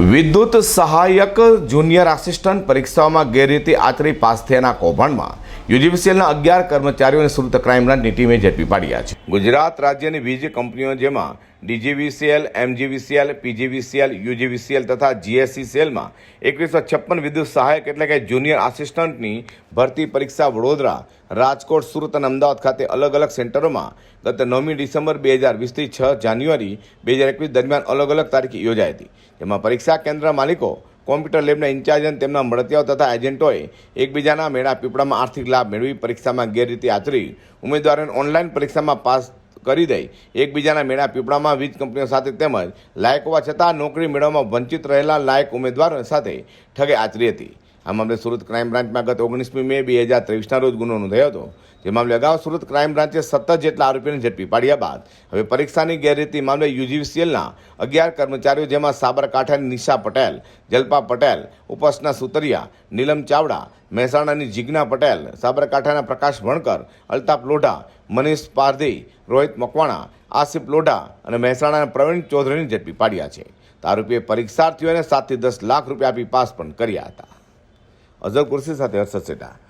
વિદ્યુત સહાયક junior assistant પરીક્ષાઓમાં ગેરરીતિ આચરી પાસ થયાના કૌભાંડમાં યુજીવીસીએલના અગિયાર કર્મચારીઓને સુરત ક્રાઇમ બ્રાન્ચની ટીમે ઝડપી પાડ્યા છે. ગુજરાત રાજ્યની વીજ કંપનીઓ જેમાં ડીજીવીસીએલ, એમજીવીસીએલ, પીજીવીસીએલ, યુજીવીસીએલ તથા જીએસસીસીએલમાં એકવીસો છપ્પન વિદ્યુત સહાયક એટલે કે જુનિયર આસિસ્ટન્ટની ભરતી પરીક્ષા વડોદરા, રાજકોટ, સુરત અને અમદાવાદ ખાતે અલગ અલગ સેન્ટરોમાં ગત નવમી ડિસેમ્બર બે હજાર વીસથી છ જાન્યુઆરી બે હજાર એકવીસ દરમિયાન અલગ અલગ તારીખે યોજાઈ હતી. જેમાં પરીક્ષા કેન્દ્ર માલિકો કોમ્પ્યુટર લેબના ઇન્ચાર્જ અને તેમના મળતિયાઓ તથા એજન્ટોએ એકબીજાના મેળા પીપળામાં આર્થિક લાભ મેળવી પરીક્ષામાં ગેરરીતિ આચરી. ઉમેદવારોને ઓનલાઈન પરીક્ષામાં પાસ કરી દઈ એકબીજાના મેળા પીપળામાં વીજ કંપનીઓ સાથે તેમજ લાયક હોવા છતાં નોકરી મેળવવામાં વંચિત રહેલા લાયક ઉમેદવારો સાથે ઠગે આચરી હતી. આ મામલે સુરત ક્રાઇમ બ્રાન્ચમાં ગત ઓગણીસમી મે બે હજાર ત્રેવીસના રોજ ગુનો નોંધાયો હતો. જે મામલે અગાઉ સુરત ક્રાઇમ બ્રાન્ચે સત્તર જેટલા આરોપીઓને ઝડપી પાડ્યા બાદ હવે પરીક્ષાની ગેરરીતિ મામલે યુજીવીસીએલના અગિયાર કર્મચારીઓ જેમાં સાબરકાંઠાની નિશા પટેલ, જલ્પા પટેલ, ઉપસના સુતરિયા, નીલમ ચાવડા, મહેસાણાની જીજ્ઞા પટેલ, સાબરકાંઠાના પ્રકાશ વણકર, અલ્તાફ લોઢા, મનીષ પારધી, રોહિત મકવાણા, આસિફ લોઢા અને મહેસાણાના પ્રવીણ ચૌધરીને ઝડપી પાડ્યા છે. આરોપીએ પરીક્ષાર્થીઓને સાતથી દસ લાખ રૂપિયા આપી પાસ પણ કર્યા હતા. અઝર કુર્સી સાથે હર્ષદ સેટા.